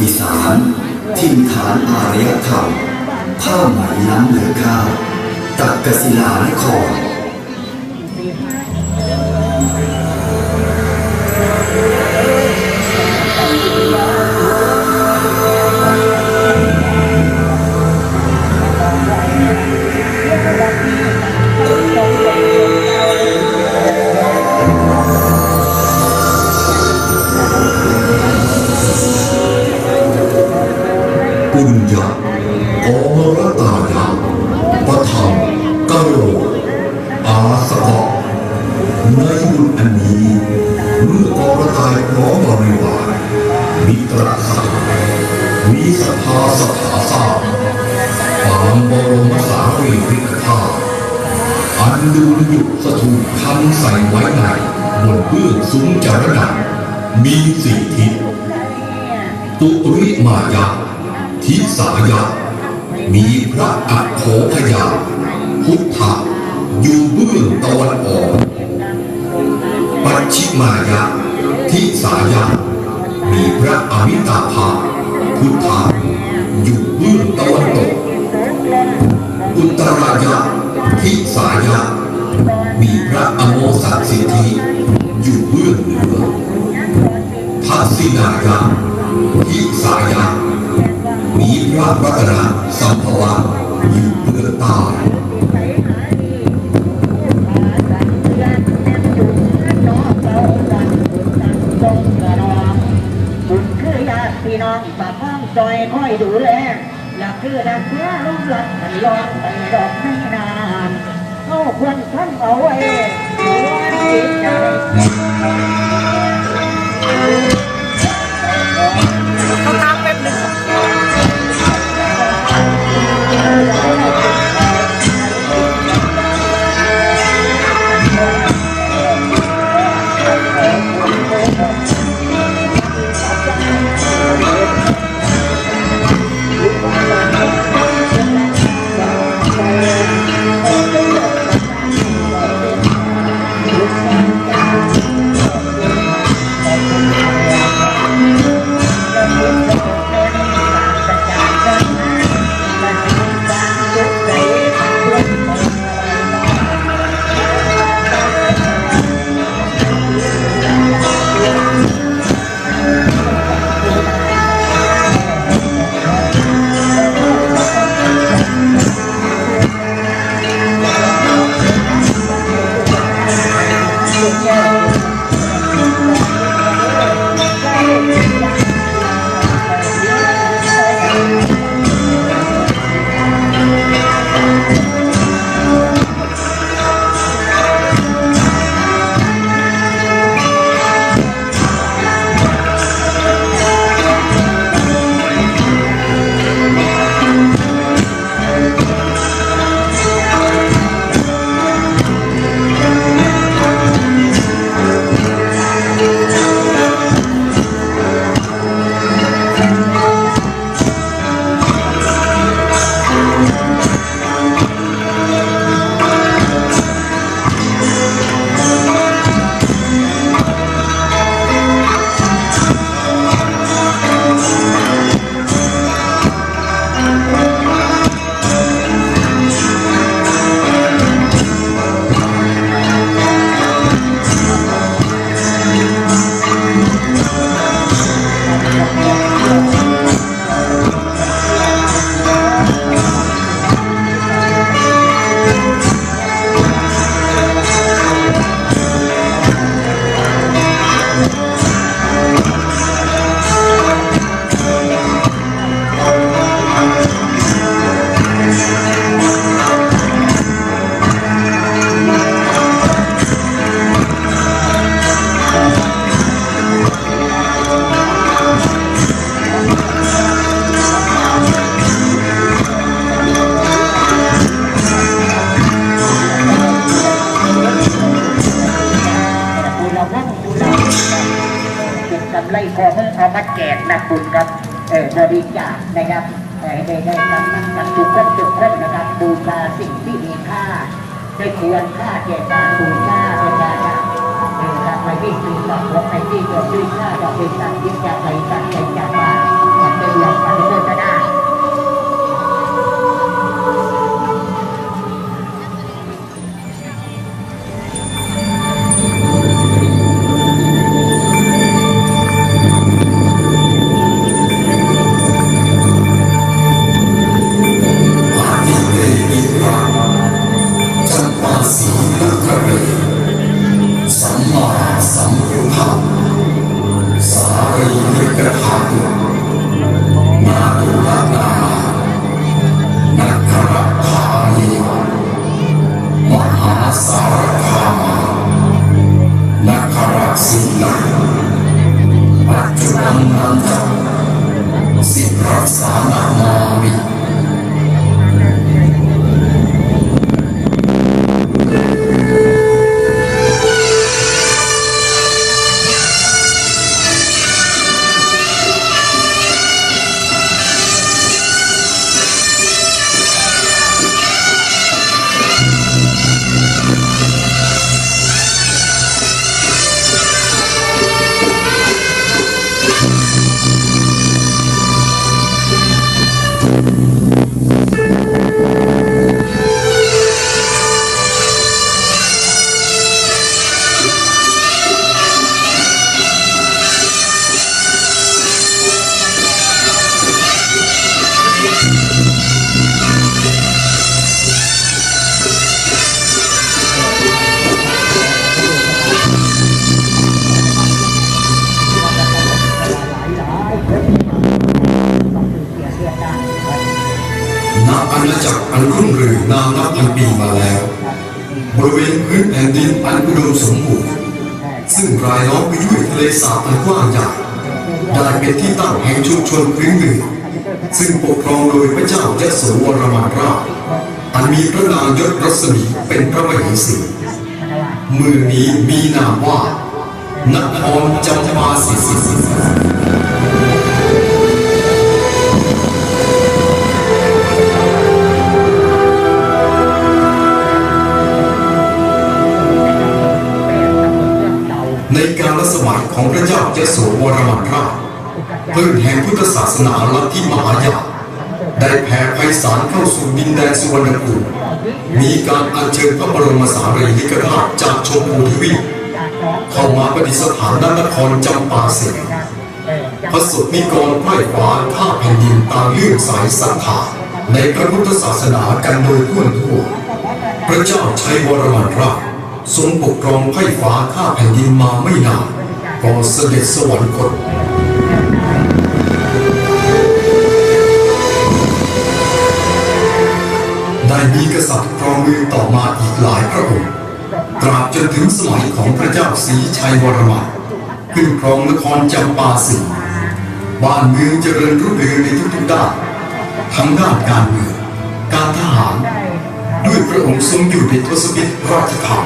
อีสานทิ่นฐานอารยธรรม ผ้าไหมล้ำเหลือค่าตักกศิลานคร ปุญญะโอรตายะปะธรรมกโรอาสกะในบุญอันนี้เมื่อกรตายพร้อมบริวารมิตรสัตว์มีสภาสถาสาปางบรมสารีริกธาอันดูหยุดสถูปคำใส่ไว้ในบนเบื้องซุ้มจารณะมีสี่ทิศตุริมายะ ทิสายะมีพระอัคโขพยาพุทธะอยู่เบื้องตะวันออก ปัจฉิมายะทิสายะมีพระอมิตาภาพุทธะอยู่เบื้องตะวันตก อุตรายะทิสายะมีพระอโมสัสิทธิอยู่เบื้องเหนือทักษิณายะทิสายะ ระรัตนาสัมภวะยู่เบื้อตาติพี่น้องปากพ้องซอยคอยดูแลอยากคือดังเพื่อลุ่มหลักมันยอมไปดอกไม่นานเข้าควรท่านเอาไว้หัวจิตใจ i don't บุ เอามาแจกนักบุญครับเออบริจาคนะครับเออได้ได้ทำนั่นกันทุกคนทุกคนนะครับบูชาสิ่งที่มีค่าได้ควรค่าแก่การบูชาบูชาเออทำไปที่สื่อสารรถไปที่ตัวที่ค่าต่อไป็นการยึดจากไปจาก นรุ่งเรืองนานนับพันปีมาแล้ว บริเวณพื้นแผ่นดินอันอุดมสมบูรณ์ซึ่งรายล้อมไปด้วยทะเลสาบอันกว้างใหญ่ได้เป็นที่ตั้งแห่งชุมชนพื้นเมืองซึ่งปกครองโดยพระเจ้ายโสวรมันราชอันมีพระนางยศรัศมีเป็นพระมเหสีเมืองนี้มีนามว่านครจำปาสีสี ของพระเจ้ายโสวรมันราชพื้นแห่งพุทธศาสนาลัทธิมหายาได้แผ่ไพศาลเข้าสู่ดินแดนสุวรรณภูมิมีการอัญเชิญพระบรมสารีริกธาตุจากชมพูทวีปเข้ามาประดิษฐานณนครจำปาสีพระสุนิกรไพร่ฟ้าข้าแผ่นดินตามเลื่อมสายศรัทธาในพระพุทธศาสนากันโดยทั่วทั่ว พระเจ้าชัยวรมันราชทรงปกครองไพร่ฟ้าข้าแผ่นดินมาไม่นาน ก็เสด็จสวรรคตได้มีกษัตริย์ครองเมืองต่อมาอีกหลายพระองค์ตราบจนถึงสมัยของพระเจ้าศรีชัยวรมันขึ้นครองนครจำปาสีบ้านเมืองเจริญรุ่งเรืองในทุกๆด้านทั้งด้านการเมืองการทหาร ด้วยพระองค์ทรงอยู่ในทศพิธราชธรรม